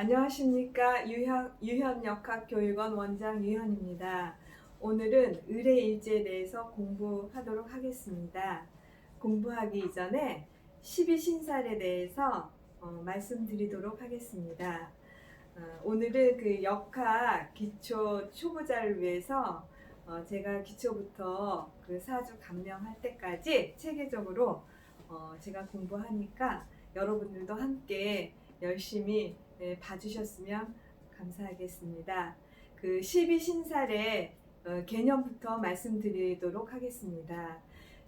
안녕하십니까 유현, 유현역학교육원 원장 유현입니다. 오늘은 의례일지에 대해서 공부하도록 하겠습니다. 공부하기 이전에 12신살에 대해서 어, 말씀드리도록 하겠습니다. 어, 오늘은 그 역학 기초 초보자를 위해서 어, 제가 기초부터 그 사주 감명할 때까지 체계적으로 어, 제가 공부하니까 여러분들도 함께 열심히 네, 봐주셨으면 감사하겠습니다. 그 12신살의 어, 개념부터 말씀드리도록 하겠습니다.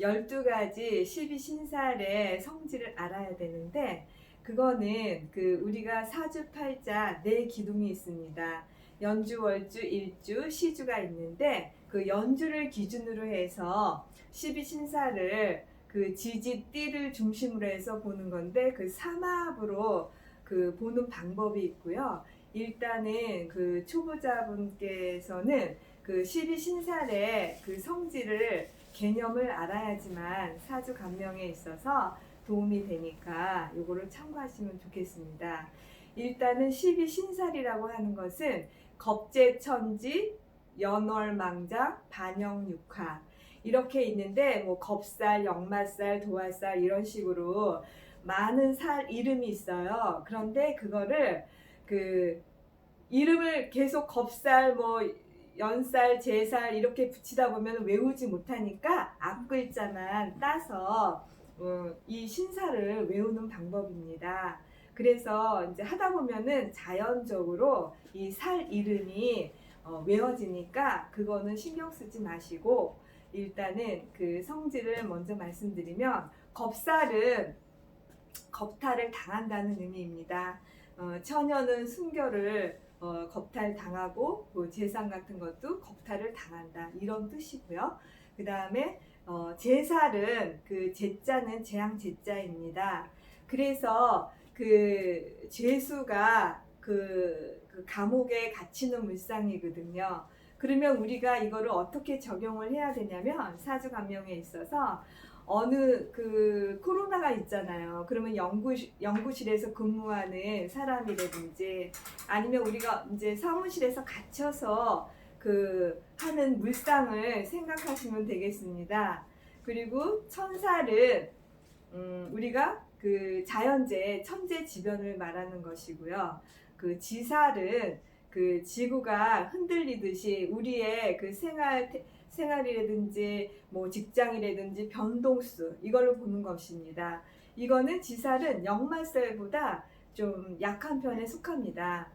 12가지 12신살의 성질을 알아야 되는데 그거는 그 우리가 사주팔자 네 기둥이 있습니다. 연주, 월주, 일주, 시주가 있는데 그 연주를 기준으로 해서 12신사를 그 지지, 띠를 중심으로 해서 보는 건데 그 삼합으로 그 보는 방법이 있고요. 일단은 그 초보자분께서는 그 12신살의 그 성질을 개념을 알아야지만 사주 감명에 있어서 도움이 되니까 요거를 참고하시면 좋겠습니다. 일단은 12신살이라고 하는 것은 겁재천지, 연월망자, 반영육화 이렇게 있는데 뭐 겁살, 역마살, 도화살 이런 식으로 많은 살 이름이 있어요. 그런데 그거를 그 이름을 계속 겁살 뭐 연살, 제살 이렇게 붙이다 보면 외우지 못하니까 앞글자만 따서 어, 이 신사를 외우는 방법입니다. 그래서 이제 하다 보면은 자연적으로 이 살 이름이 어, 외워지니까 그거는 신경 쓰지 마시고 일단은 그 성질을 먼저 말씀드리면 겁살은 겁탈을 당한다는 의미입니다. 어, 처녀는 순결을 어, 겁탈 당하고 그 재산 같은 것도 겁탈을 당한다 이런 뜻이고요. 그 다음에 어, 제살은 그 제자는 재앙 제자입니다. 그래서 그 죄수가 그, 그 감옥에 갇히는 물상이거든요. 그러면 우리가 이거를 어떻게 적용을 해야 되냐면 사주 감명에 있어서 어느 그 코로나가 있잖아요. 그러면 연구실, 연구실에서 근무하는 사람이라든지 아니면 우리가 이제 사무실에서 갇혀서 그 하는 물상을 생각하시면 되겠습니다. 그리고 천살은 음, 우리가 그 자연재 천재 지변을 말하는 것이고요. 그 지살은 그 지구가 흔들리듯이 우리의 그 생활 생활이라든지 뭐 직장이라든지 변동수 이걸로 보는 것입니다. 이거는 지살은 역말살보다 좀 약한 편에 속합니다.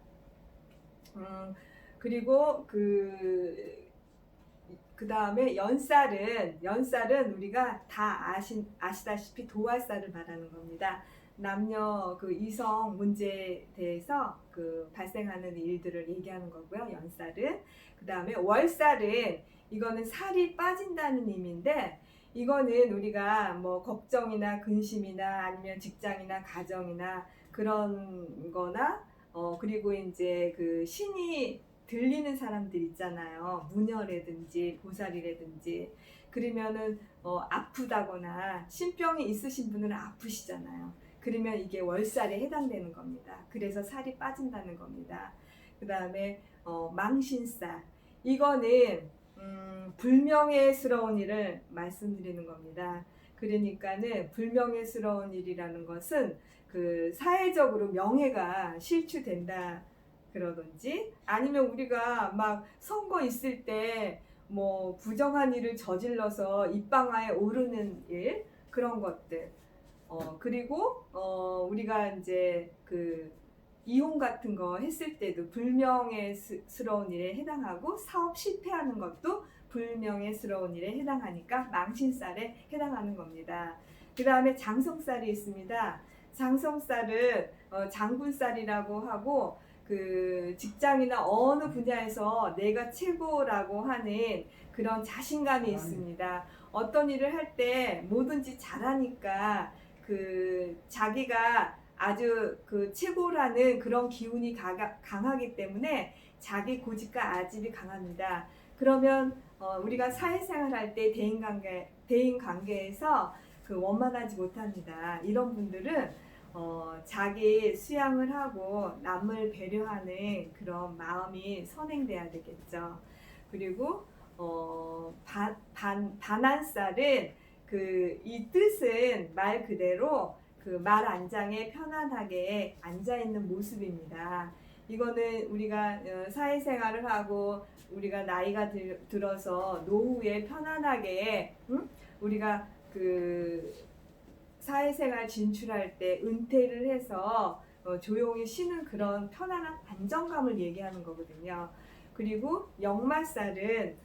음, 그리고 그, 그 다음에 연살은, 연살은 우리가 다 아시, 아시다시피 도화살을 말하는 겁니다. 남녀 그 이성 문제에 대해서 그 발생하는 일들을 얘기하는 거고요. 연살은. 그 다음에 월살은 이거는 살이 빠진다는 의미인데 이거는 우리가 뭐 걱정이나 근심이나 아니면 직장이나 가정이나 그런 거나 어 그리고 이제 그 신이 들리는 사람들 있잖아요. 무녀라든지 보살이라든지 그러면은 어 아프다거나 신병이 있으신 분은 아프시잖아요. 그러면 이게 월살에 해당되는 겁니다. 그래서 살이 빠진다는 겁니다. 그 다음에 어 망신살 이거는 음, 불명예스러운 일을 말씀드리는 겁니다. 그러니까는 불명예스러운 일이라는 것은 그 사회적으로 명예가 실추된다 그러든지 아니면 우리가 막 선거 있을 때 뭐 부정한 일을 저질러서 입방아에 오르는 일 그런 것들 어 그리고 어 우리가 이제 그 이혼 같은 거 했을 때도 불명예스러운 일에 해당하고 사업 실패하는 것도 불명예스러운 일에 해당하니까 망신살에 해당하는 겁니다. 그 다음에 장성살이 있습니다. 장성살은 어, 장군살이라고 하고 그 직장이나 어느 분야에서 내가 최고라고 하는 그런 자신감이 있습니다. 어떤 일을 할 때 뭐든지 잘하니까 그 자기가 아주 그 최고라는 그런 기운이 강하기 때문에 자기 고집과 아집이 강합니다. 그러면 어, 우리가 사회생활 할 때 대인 관계 대인 관계에서 그 원만하지 못합니다. 이런 분들은 어, 자기 수양을 하고 남을 배려하는 그런 마음이 선행돼야 되겠죠. 그리고 어, 반, 반, 반한살은 그 이 뜻은 말 그대로 그 말 안장에 편안하게 앉아 있는 모습입니다. 이거는 우리가 어, 사회생활을 하고 우리가 나이가 들, 들어서 노후에 편안하게 응? 우리가 그 사회생활 진출할 때 은퇴를 해서 어, 조용히 쉬는 그런 편안한 안정감을 얘기하는 거거든요. 그리고 역마살은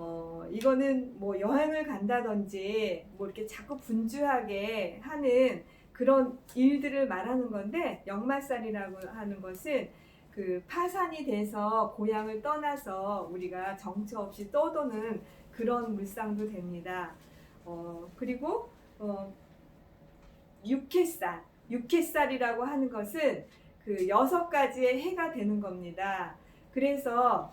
어, 이거는 뭐 여행을 간다든지 뭐 이렇게 자꾸 분주하게 하는 그런 일들을 말하는 건데 역마살이라고 하는 것은 그 파산이 돼서 고향을 떠나서 우리가 정처 없이 떠도는 그런 물상도 됩니다. 어, 그리고 어, 육해살, 육해살이라고 하는 것은 그 여섯 가지의 해가 되는 겁니다. 그래서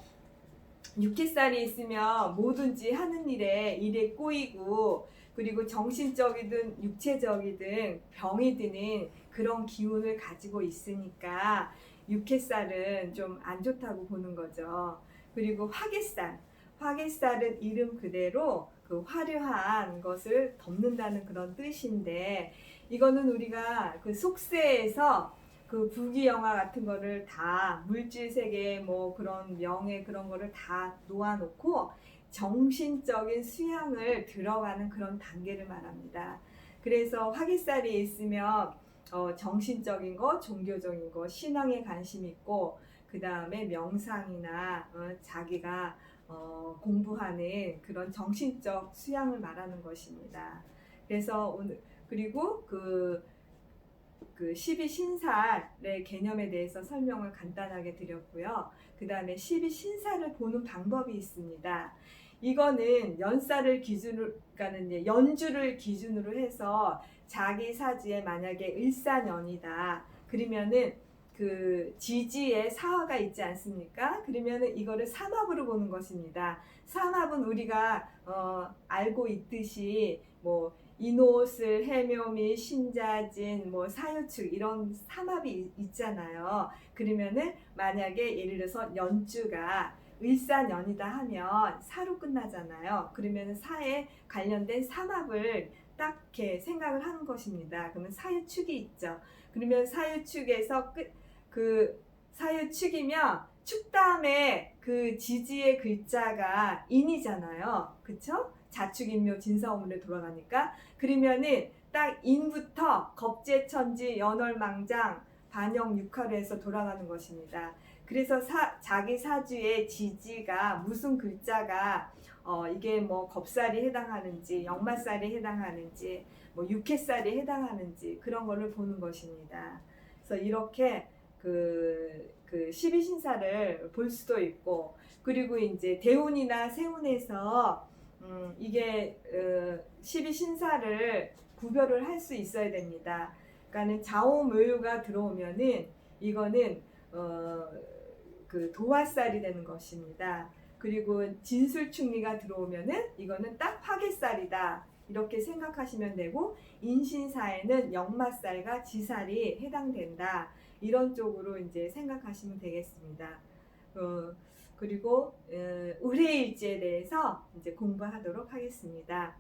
육해살이 있으면 뭐든지 하는 일에 일에 꼬이고 그리고 정신적이든 육체적이든 병이 드는 그런 기운을 가지고 있으니까 육해살은 좀 안 좋다고 보는 거죠. 그리고 화개살, 화개살은 이름 그대로 그 화려한 것을 덮는다는 그런 뜻인데 이거는 우리가 그 속세에서 그 부귀 영화 같은 거를 다 물질 세계 뭐 그런 명예 그런 거를 다 놓아놓고 정신적인 수양을 들어가는 그런 단계를 말합니다. 그래서 화기살이 있으면 어, 정신적인 거, 종교적인 거, 신앙에 관심 있고 그 다음에 명상이나 어, 자기가 어, 공부하는 그런 정신적 수양을 말하는 것입니다. 그래서 오늘 그리고 그, 그 12신살의 개념에 대해서 설명을 간단하게 드렸고요. 그 다음에 12신살을 보는 방법이 있습니다. 이거는 연살을 기준으로, 그러니까는 연주를 기준으로 해서 자기 사주에 만약에 일사년이다. 그러면은 그 지지에 사화가 있지 않습니까? 그러면은 이거를 삼합으로 보는 것입니다. 삼합은 우리가 어, 알고 있듯이 뭐 이노슬, 해묘미, 신자진, 뭐 사유축 이런 삼합이 있잖아요. 그러면은 만약에 예를 들어서 연주가 일사년이다 하면 사로 끝나잖아요. 그러면 사에 관련된 삼합을 딱 이렇게 생각을 하는 것입니다. 그러면 사유축이 있죠. 그러면 사유축에서 끝, 그 사유축이면 축 다음에 그 지지의 글자가 인이잖아요. 그쵸? 자축인묘 진사오문에 돌아가니까 그러면은 딱 인부터 겁재천지 연월망장 반영 육화로해서 돌아가는 것입니다. 그래서 사, 자기 사주의 지지가 무슨 글자가 어, 이게 뭐 겁살이 해당하는지 역마살이 해당하는지 뭐 육해살이 해당하는지 그런 거를 보는 것입니다. 그래서 이렇게 그, 그 12신사를 볼 수도 있고 그리고 이제 대운이나 세운에서 음, 이게 어, 12 신사를 구별을 할 수 있어야 됩니다. 그러니까는 자오묘유가 들어오면은 이거는 어, 그 도화살이 되는 것입니다. 그리고 진술충리가 들어오면은 이거는 딱 화개살이다. 이렇게 생각하시면 되고 인신사에는 역마살과 지살이 해당된다. 이런 쪽으로 이제 생각하시면 되겠습니다. 어, 그리고 어, 의뢰일지에 대해서 이제 공부하도록 하겠습니다.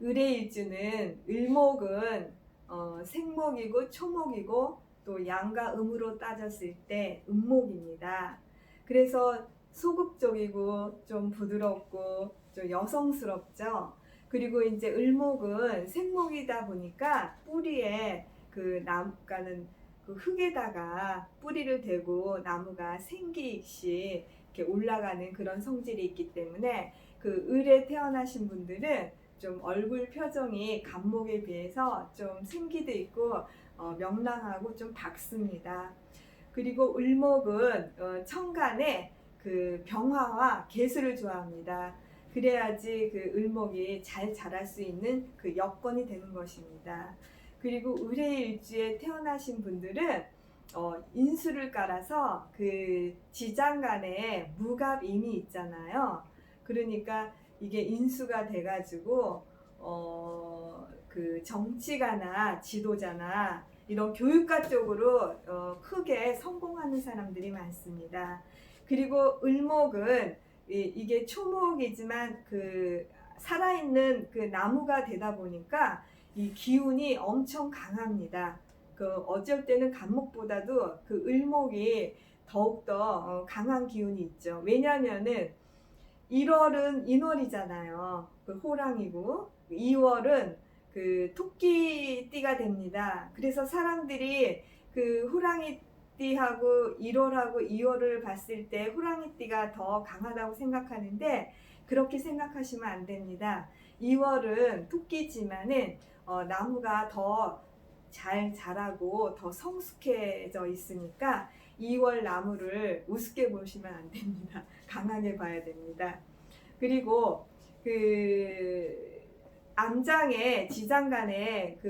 의뢰일주는 을목은 어, 생목이고 초목이고 또 양과 음으로 따졌을 때 음목입니다. 그래서 소극적이고 좀 부드럽고 좀 여성스럽죠. 그리고 이제 을목은 생목이다 보니까 뿌리에 그 나무가는 그 흙에다가 뿌리를 대고 나무가 생기씩 이렇게 올라가는 그런 성질이 있기 때문에 그 을에 태어나신 분들은 좀 얼굴 표정이 간목에 비해서 좀 생기도 있고 어, 명랑하고 좀 밝습니다. 그리고 을목은 어, 천간에 그 병화와 개수를 좋아합니다. 그래야지 그 을목이 잘 자랄 수 있는 그 여건이 되는 것입니다. 그리고 의뢰일주에 태어나신 분들은 어, 인수를 깔아서 그 지장 간에 무갑임이 있잖아요. 그러니까 이게 인수가 돼가지고 어, 그그 정치가나 지도자나 이런 교육가 쪽으로 어, 크게 성공하는 사람들이 많습니다. 그리고 을목은 이, 이게 초목이지만 그 살아있는 그 나무가 되다 보니까 이 기운이 엄청 강합니다. 그 어쩔 때는 간목보다도 그 을목이 더욱더 어, 강한 기운이 있죠. 왜냐하면은 1월은 인월이잖아요. 그 호랑이고 2월은 그 토끼띠가 됩니다. 그래서 사람들이 그 호랑이띠하고 1월하고 2월을 봤을 때 호랑이띠가 더 강하다고 생각하는데 그렇게 생각하시면 안 됩니다. 2월은 토끼지만은 어, 나무가 더 잘 자라고 더 성숙해져 있으니까 2월 나무를 우습게 보시면 안 됩니다. 강하게 봐야 됩니다. 그리고 그 암장에 지장간에 그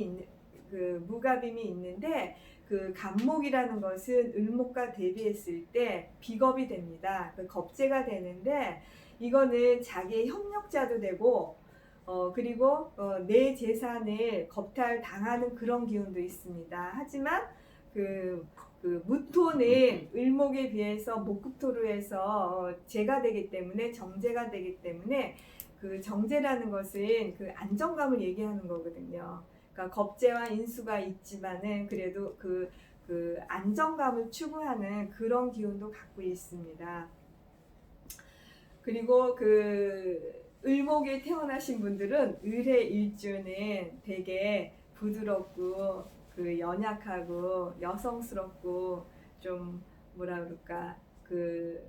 있는 그 무가빔이 있는데 그 간목이라는 것은 을목과 대비했을 때 비겁이 됩니다. 그 겁재가 되는데 이거는 자기의 협력자도 되고 어 그리고 어, 내 재산을 겁탈 당하는 그런 기운도 있습니다. 하지만 그, 그 무토는 을목에 비해서 목급토로 해서 어, 재가 되기 때문에 정제가 되기 때문에 그 정제라는 것은 그 안정감을 얘기하는 거거든요. 그러니까 겁재와 인수가 있지만은 그래도 그, 그 안정감을 추구하는 그런 기운도 갖고 있습니다. 그리고 그 을목에 태어나신 분들은 을의 일주는 되게 부드럽고 그 연약하고 여성스럽고 좀 뭐라 그럴까 그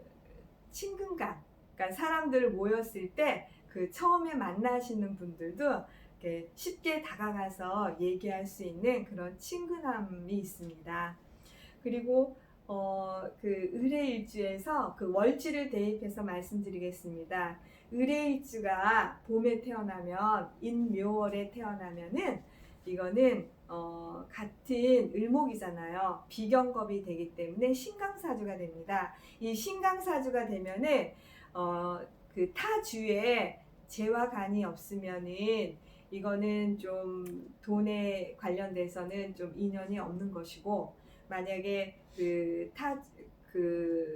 친근감 그러니까 사람들 모였을 때 그 처음에 만나시는 분들도 쉽게 다가가서 얘기할 수 있는 그런 친근함이 있습니다. 그리고 어, 그 의뢰일주에서 그 월지를 대입해서 말씀드리겠습니다. 의뢰일주가 봄에 태어나면 인묘월에 태어나면은 이거는 어, 같은 을목이잖아요. 비경겁이 되기 때문에 신강사주가 됩니다. 이 신강사주가 되면은 어, 그 타주에 재와 간이 없으면은 이거는 좀 돈에 관련돼서는 좀 인연이 없는 것이고 만약에 그타그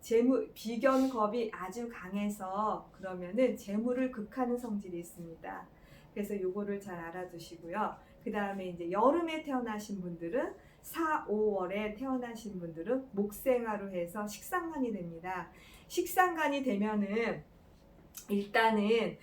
재물 비견 겁이 아주 강해서 그러면은 재물을 극하는 성질이 있습니다. 그래서 요거를 잘 알아두시고요. 그 다음에 이제 여름에 태어나신 분들은 4, 5월에 태어나신 분들은 목생화로 해서 식상간이 됩니다. 식상간이 되면은 일단은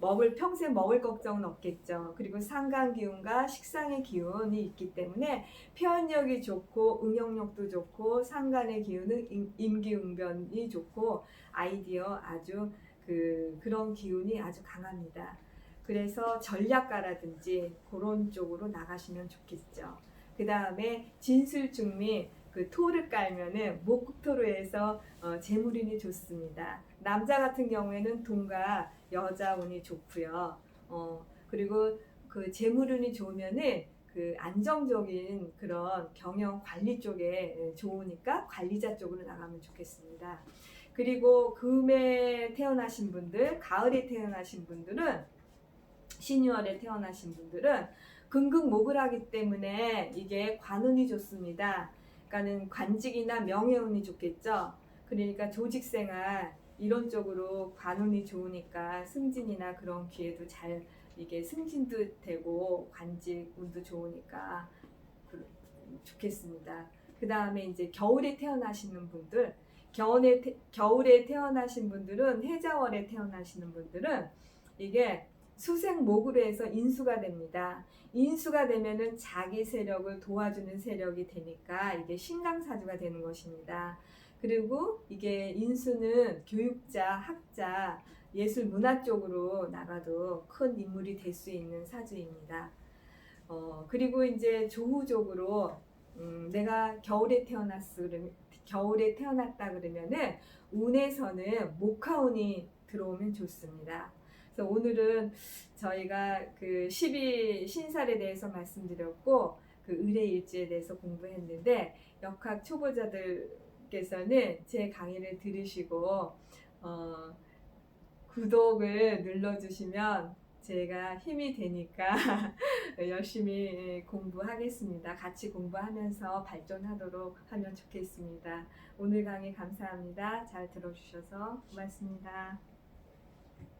먹을 평생 먹을 걱정은 없겠죠. 그리고 상간 기운과 식상의 기운이 있기 때문에 표현력이 좋고 응용력도 좋고 상간의 기운은 임- 임기응변이 좋고 아이디어 아주 그 그런 기운이 아주 강합니다. 그래서 전략가라든지 그런 쪽으로 나가시면 좋겠죠. 그 다음에 진술중미 그 토를 깔면은 목국토로 해서 어, 재물운이 좋습니다. 남자 같은 경우에는 돈과 여자 운이 좋고요. 어, 그리고 그 재물 운이 좋으면은 그 안정적인 그런 경영 관리 쪽에 예, 좋으니까 관리자 쪽으로 나가면 좋겠습니다. 그리고 금에 태어나신 분들, 가을에 태어나신 분들은 신유월에 태어나신 분들은 금극목을 하기 때문에 이게 관운이 좋습니다. 그러니까는 관직이나 명예운이 좋겠죠. 그러니까 조직생활 이런 쪽으로 관운이 좋으니까 승진이나 그런 기회도 잘 이게 승진도 되고 관직 운도 좋으니까 그- 좋겠습니다. 그 다음에 이제 겨울에 태어나시는 분들, 겨울에 태, 겨울에 태어나신 분들은 해자월에 태어나시는 분들은 이게 수생 목으로 해서 인수가 됩니다. 인수가 되면은 자기 세력을 도와주는 세력이 되니까 이게 신강사주가 되는 것입니다. 그리고 이게 인수는 교육자, 학자, 예술 문화 쪽으로 나가도 큰 인물이 될 수 있는 사주입니다. 어, 그리고 이제 조후적으로 음, 내가 겨울에 태어났어 겨울에 태어났다 그러면은 운에서는 목화운이 들어오면 좋습니다. 그래서 오늘은 저희가 그 12 신살에 대해서 말씀드렸고 그 의뢰 일지에 대해서 공부했는데 역학 초보자들 께서는 제 강의를 들으시고 어, 구독을 눌러주시면 제가 힘이 되니까 열심히 공부하겠습니다. 같이 공부하면서 발전하도록 하면 좋겠습니다. 오늘 강의 감사합니다. 잘 들어주셔서 고맙습니다.